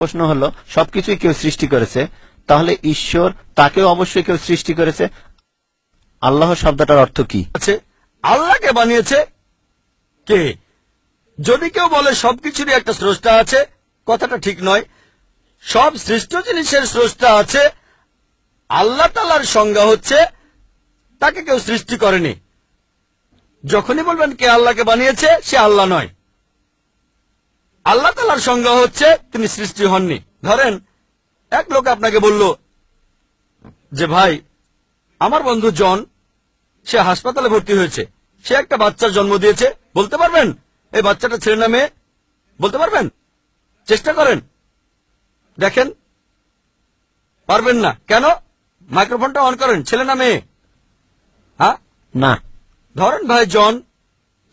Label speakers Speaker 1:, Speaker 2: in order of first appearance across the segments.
Speaker 1: প্রশ্ন হলো, সবকিছুই কেউ সৃষ্টি করেছে, তাহলে ঈশ্বর তাকেও অবশ্যই কেউ সৃষ্টি করেছে। আল্লাহ শব্দটার অর্থ কি?
Speaker 2: আছে, আল্লাহকে বানিয়েছে কে? যদি কেউ বলে সবকিছুরই একটা স্রষ্টা আছে, কথাটা ঠিক নয়। সব সৃষ্ট জিনিসের স্রষ্টা আছে, আল্লাহ তালার সংজ্ঞা হচ্ছে তাকে কেউ সৃষ্টি করেনি। যখনই বলবেন কে আল্লাহকে বানিয়েছে, সে আল্লাহ নয়। আল্লাহ তালার সংজ্ঞা হচ্ছে তিনি সৃষ্টি হননি। ধরেন এক লোক আপনাকে বলল যে ভাই আমার বন্ধু জন সে হাসপাতালে ভর্তি হয়েছে। সে একটা বাচ্চার জন্ম দিয়েছে। বলতে পারবেন? এই বাচ্চাটা ছেলে না মেয়ে বলতে পারবেন? চেষ্টা করেন। দেখেন পারবেন না। কেন? মাইক্রোফোনটা অন করেন ছেলে না মেয়ে? হ্যাঁ?
Speaker 1: না।
Speaker 2: ধরেন ভাই জন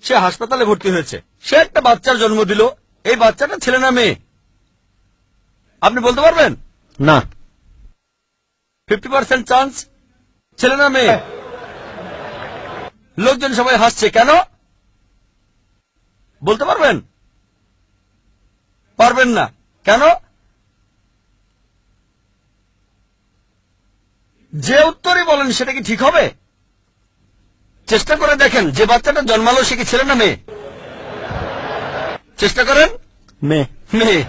Speaker 2: সে হাসপাতালে ভর্তি হয়েছে। সে একটা বাচ্চার জন্ম দিল এই বাচ্চাটা ছেলে না মেয়ে? আপনি বলতে পারবেন?
Speaker 1: না।
Speaker 2: ফিফটি পার্সেন্ট চান্স ছেলে না মেয়ে? লোকজন সবাই হাসছে কেন? বলতে পারবেন? পারবেন না। কেন? যে উত্তরই বলেন সেটা কি ঠিক হবে? চেষ্টা করে দেখেন যে বাচ্চাটা জন্মালো সে কি ছেলে না মেয়ে? চেষ্টা করেন?
Speaker 1: মেয়ে
Speaker 2: মেয়ে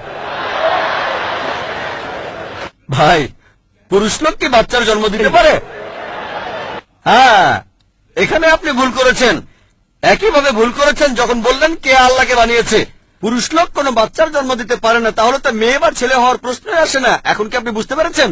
Speaker 2: ভাই পুরুষ লোক কি বাচ্চার জন্ম দিতে পারে? হ্যাঁ এখানে আপনি ভুল করেছেন। একইভাবে ভুল করেছেন যখন বললেন কে আল্লাহকে বানিয়েছে। পুরুষ লোক কোনো বাচ্চার জন্ম দিতে পারে না তাহলে তো মেয়ে বা ছেলে হওয়ার প্রশ্নই আসে না। এখন কি আপনি বুঝতে পেরেছেন?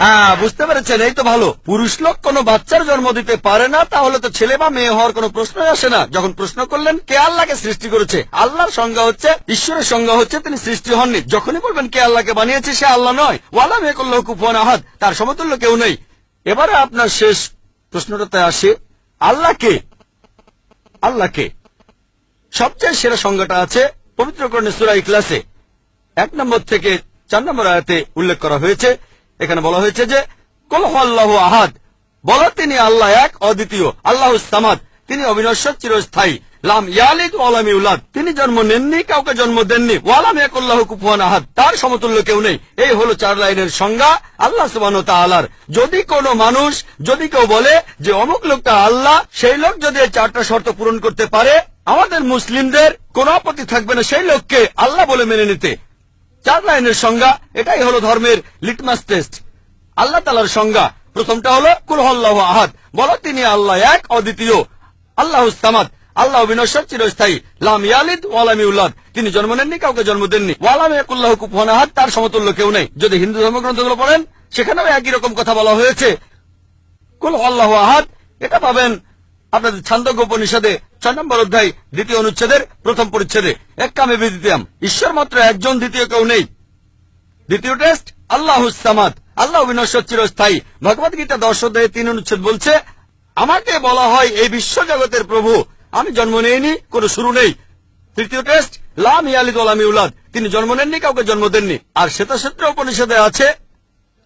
Speaker 2: হ্যাঁ বুঝতে পেরেছেন, এই তো ভালো। পুরুষ লোক কোনো বাচ্চার জন্ম দিতে পারে না, তাহলে তো ছেলে বা মেয়ে হওয়ার কোনো প্রশ্নই আসে না। যখন প্রশ্ন করলেন, কে আল্লাহকে সৃষ্টি করেছে? আল্লাহর সংজ্ঞা হচ্ছে, ঈশ্বরের সংজ্ঞা হচ্ছে তিনি সৃষ্টি হননি। যখনই বলবেন কে আল্লাহকে বানিয়েছে, সে আল্লাহ নয়। ওয়ালা মেয়ে করল কুফন আহাদ, তার সমতুল্য কেউ নেই। এবারে আপনার শেষ প্রশ্নটাতে আসে। আল্লাহকে আল্লাহকে, সবচেয়ে সেরা সংজ্ঞাটা আছে পবিত্রকরণে সুরা ইখলাসে। এক নম্বর থেকে চার নম্বর আয়াতে উল্লেখ করা হয়েছে এখানে বলা হয়েছে যে, কল আল্লাহ আহাদ। বলো, তিনি আল্লাহ এক, অদ্বিতীয়। আল্লাহ সামাদ। তিনি অবিনশ্বর, চিরস্থায়ী। লাম ইয়ালিদ ওয়ালাম ইউলাদ। তিনি জন্ম নেননি, কাউকে জন্ম দেননি। ওয়ালাম ইয়াকুল্লাহ কুফুয়ান আহাদ। তার সমতুল্য কেউ নেই। এই হলো চার লাইনের সংজ্ঞা আল্লাহ সুবহানাহু তাআলার। যদি কোনো মানুষ, যদি কেউ বলে যে অমুক লোকটা আল্লাহ, সেই লোক যদি এই চারটা শর্ত পূরণ করতে পারে, আমাদের মুসলিমদের কোনো আপত্তি থাকবে না। সেই লোককে আল্লাহ বলে মেনে নিতে। চার লাইনের সংজ্ঞা, এটাই হলো ধর্মের লিটমাস টেস্ট আল্লাহ তালার সংজ্ঞা। প্রথমটা হলো কুলহল্লাহ আহাদ। বলো, তিনি আল্লাহ এক, অদ্বিতীয়। আল্লাহ সামাদ। আল্লাহ বিনশ্বর, চিরস্থায়ী। লাম ইয়ালিদ ওয়ালাম ইউলাদ। তিনি জন্ম নেননি, কাউকে জন্ম দেননি। ওয়ালাম একুল্লাহ কুফান আহাদ, তার সমতুল্য কেউ নেই। যদি হিন্দু ধর্মগ্রন্থগুলো পড়েন, সেখানেও একই রকম কথা বলা হয়েছে। কুল আল্লাহ আহাদ। এটা পাবেন আপনাদের ছান্দজ্ঞ উপনিষদে। ছয় নম্বর অধ্যায় দ্বিতীয় অনুচ্ছেদের প্রথম পরিচ্ছেদে। এক কামে বিদ্যুতিয়াম। ঈশ্বর মাত্র একজন, দ্বিতীয় কেউ নেই। দ্বিতীয় টেস্ট আল্লাহ সামাদ। আল্লাহ বিনশ্বর চিরস্থায়ী। ভগবত গীতা দশ অধ্যায়ে তিন অনুচ্ছেদ বলছে, আমাকে বলা হয় এই বিশ্ব জগতের প্রভু। আমি জন্ম নেইনি, কোনো শুরু নেই। তৃতীয় টেস্ট, লাম ইয়ালিদ ওলাম ইউলাদ। তিনি জন্ম নেননি, কাউকে জন্ম দেননি। আর শ্বেতাক্ষেত্র উপনিষদে আছে,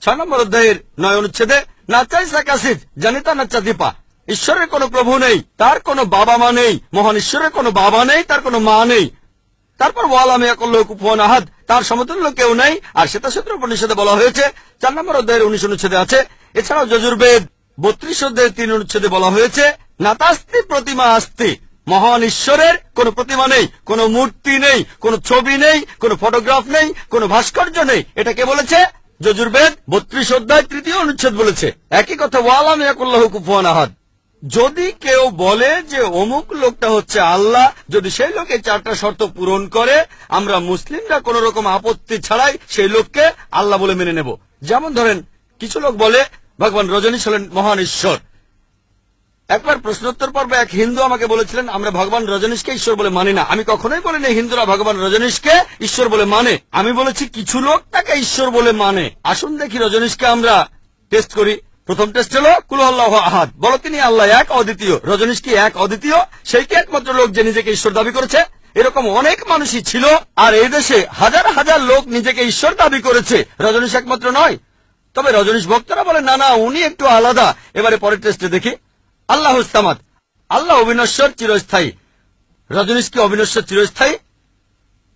Speaker 2: ছয় নম্বর অধ্যায়ের নয় অনুচ্ছেদে, নাচাই সাকাশিদ জানিতা নাচা দীপা। ঈশ্বরের কোনো প্রভু নেই, তার কোনো বাবা মা নেই, মহান ঈশ্বরের কোনো বাবা নেই, তার কোনো মা নেই। তারপর ওয়ালামে একল্ল কুফন আহাদ, তার সমতুল্য কেউ নেই, আর শ্বেতাক্ষেত্র উপনিষদে বলা হয়েছে, চার নম্বর অধ্যায়ের উনিশ অনুচ্ছেদে আছে, এছাড়াও যজুর্বেদ বত্রিশ অধ্যায়ের তিন অনুচ্ছেদে বলা হয়েছে, নাতাস্তি প্রতিমা আস্তি, মহান ঈশ্বরের কোন প্রতিমা নেই, কোন মূর্তি নেই, কোন ছবি নেই, কোন ফটোগ্রাফ নেই, কোন ভাস্কর্য নেই। এটা কে বলেছে? যজুর্বেদ বত্রিশ অধ্যায় তৃতীয় অনুচ্ছেদ বলেছে। একই কথা ওয়ালাম ইয়াকুল্লাহ কুফুয়ান আহাদ। যদি কেউ বলে যে অমুক লোকটা হচ্ছে আল্লাহ, যদি সেই লোকে চারটা শর্ত পূরণ করে, আমরা মুসলিমরা কোন রকম আপত্তি ছাড়াই সেই লোককে আল্লাহ বলে মেনে নেব। যেমন ধরেন, কিছু লোক বলে, ভগবান রজনীশ হলেন মহান ঈশ্বর। একবার প্রশ্নোত্তর পর্বে এক হিন্দু আমাকে বলেছিলেন, আমরা ভগবান রজনীশকে ঈশ্বর বলে মানি না। আমি কখনোই বলিনি, হিন্দুরা ভগবান রজনীশকে ঈশ্বর বলে মানে। আমি বলেছি, কিছু লোক তাকে ঈশ্বর বলে মানে। আসুন দেখি রজনীশকে আমরা টেস্ট করি। প্রথম টেস্ট হলো কুলহল্লাহ আহাদ। বলো তিনি, আল্লাহ এক, অদ্বিতীয়। রজনীশ কি এক, অদ্বিতীয়? সেই কি একমাত্র লোক যে নিজেকে ঈশ্বর দাবি করেছে। এরকম অনেক মানুষই ছিল, আর এই দেশে হাজার হাজার লোক নিজেকে ঈশ্বর দাবি করেছে। রজনীশ একমাত্র নয়। তবে রজনীশ ভক্তরা বলে না না, উনি একটু আলাদা। এবারে পরের টেস্টে দেখি। আল্লাহ ইস্তামাদ আল্লাহ অবিনশ্বর চিরস্থায়ী। রজনীশ কি অবিনশ্বর চিরস্থায়ী?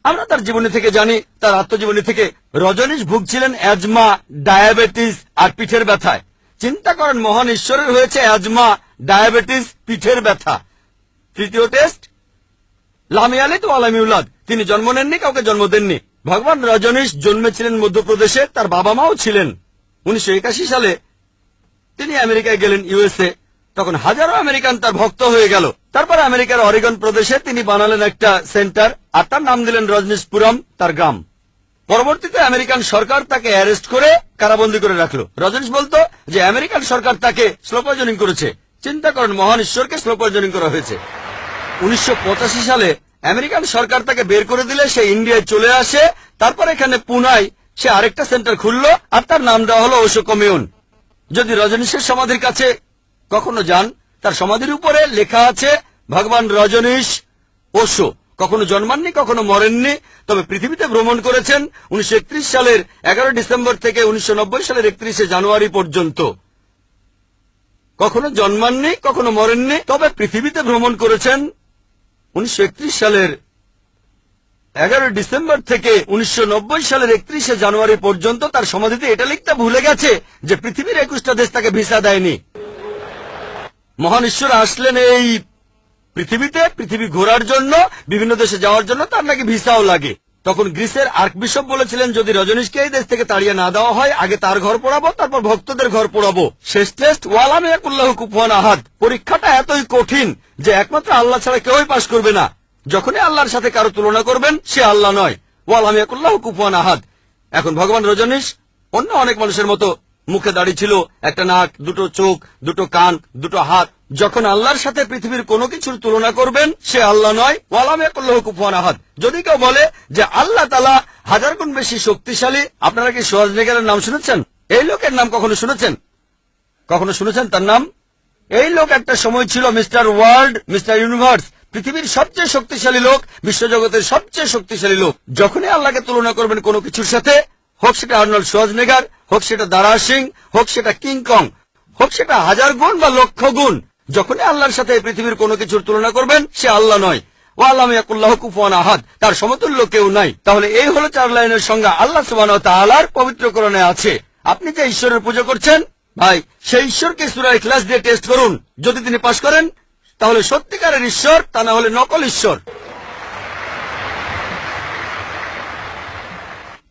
Speaker 2: আমরা তার জীবনী থেকে জানি, তার আত্মজীবনী থেকে রজনীশ ভুগছিলেন অ্যাজমা ডায়াবেটিস আর পিঠের ব্যথায়। চিন্তা করেন, মহান ঈশ্বরের হয়েছে অ্যাজমা, ডায়াবেটিস, পিঠের ব্যথা। তৃতীয় টেস্ট লামি আলী তো আলামি উল্লাদ তিনি জন্ম নেননি, কাউকে জন্ম দেননি। ভগবান রজনীশ জন্মেছিলেন মধ্যপ্রদেশে, তার বাবা মাও ছিলেন। উনিশশো একাশি সালে তিনি আমেরিকায় গেলেন ইউএসএ তখন হাজারো আমেরিকান তার ভক্ত হয়ে গেল। তারপর আমেরিকার অরিগন প্রদেশে তিনি বানালেন একটা সেন্টার, আর তার নাম দিলেন রজনীশপুরম, তার গ্রাম। পরবর্তীতে আমেরিকান সরকার তাকে অ্যারেস্ট করে কারাবন্দী করে রাখল। রজনীশ বলতো যে, আমেরিকান সরকার তাকে স্লো পয়জনিং করেছে। চিন্তা করেন, মহান ঈশ্বরকে স্লো পয়জনিং করা হয়েছে। উনিশশো পঁচাশি সালে আমেরিকান সরকার তাকে বের করে দিলে, সে ইন্ডিয়ায় চলে আসে। তারপর এখানে পুনায় সে আরেকটা সেন্টার খুললো, আর তার নাম দেওয়া হলো ওশো কমিউন যদি রজনীশের সমাধির কাছে কখনো যান, তার সমাধির উপরে লেখা আছে, ভগবান রজনীশ, ওশো। কখনো জন্মাননি, কখনো মরেননি, তবে পৃথিবীতে ভ্রমণ করেছেন উনিশশো একত্রিশ সালের এগারো ডিসেম্বর থেকে উনিশশো নব্বই সালের একত্রিশে জানুয়ারি পর্যন্ত। কখনো জন্মাননি, কখনো মরেননি, তবে পৃথিবীতে ভ্রমণ করেছেন উনিশশো একত্রিশ সালের এগারো ডিসেম্বর থেকে উনিশশো নব্বই সালের একত্রিশে জানুয়ারি পর্যন্ত তার সমাধিতে এটা লিখতে ভুলে গেছে যে পৃথিবীর একুশটা দেশ তাকে ভিসা দেয়নি। মহান ঈশ্বর আসলেন এই পৃথিবীতে পৃথিবী ঘোরার জন্য, বিভিন্ন দেশে যাওয়ার জন্য তার নাকি ভিসাও লাগে। তখন গ্রিসের আর্ক বিশপ বলেছিলেন, যদি রজনীশকে এই দেশ থেকে তাড়িয়ে না দেওয়া হয়, আগে তার ঘর পড়াবো, তারপর ভক্তদের ঘর পড়াবো। শেষ টেস্ট ওয়ালামিয়াকুল্লাহ কুফান আহাদ। পরীক্ষাটা এতই কঠিন যে একমাত্র আল্লাহ ছাড়া কেউই পাশ করবে না। যখনই আল্লাহর সাথে কারও তুলনা করবেন, সে আল্লাহ নয়। ওয়ালামিয়াকুল্লাহ কুফান আহাদ। এখন ভগবান রজনীশ অন্য অনেক মানুষের মতো মুখে দাঁড়িয়ে ছিল, একটা নাক, দুটো চোখ, দুটো কান, দুটো হাত। যখন আল্লাহর সাথে পৃথিবীর কোনো কিছুর তুলনা করবেন, সে আল্লাহ নয়। ওয়ালামে করল্লাহ কুফান আহাদ। যদি কেউ বলে যে আল্লাহ তালা হাজার গুণ বেশি শক্তিশালী, আপনারা কি সোয়াজনেগারের নাম শুনেছেন? এই লোকের নাম কখনো শুনেছেন? কখনো শুনেছেন তার নাম? এই লোক একটা সময় ছিল মিস্টার ওয়ার্ল্ড, মিস্টার ইউনিভার্স, পৃথিবীর সবচেয়ে শক্তিশালী লোক, বিশ্বজগতের সবচেয়ে শক্তিশালী লোক। যখনই আল্লাহকে তুলনা করবেন কোনো কিছুর সাথে, হোক সেটা আর্নল্ড সোয়াজনেগার হোক সেটা দারা সিং, হোক সেটা কিংকং হোক সেটা হাজার গুণ বা লক্ষ গুণ, যখনই আল্লাহর সাথে পৃথিবীর কোনো কিছুর তুলনা করবেন, সে আল্লাহ নয়। আহাদ, তার সমতুল্য কেউ নাই। তাহলে এই হলো চার লাইনের সংজ্ঞা। আল্লাহ সুবান পবিত্রকরণে আছে। আপনি যে ঈশ্বরের পুজো করছেন, ভাই, সেই ঈশ্বরকে সুরায় ক্লাস দিয়ে টেস্ট করুন। যদি তিনি পাশ করেন, তাহলে সত্যিকারের ঈশ্বর, তা না হলে নকল ঈশ্বর।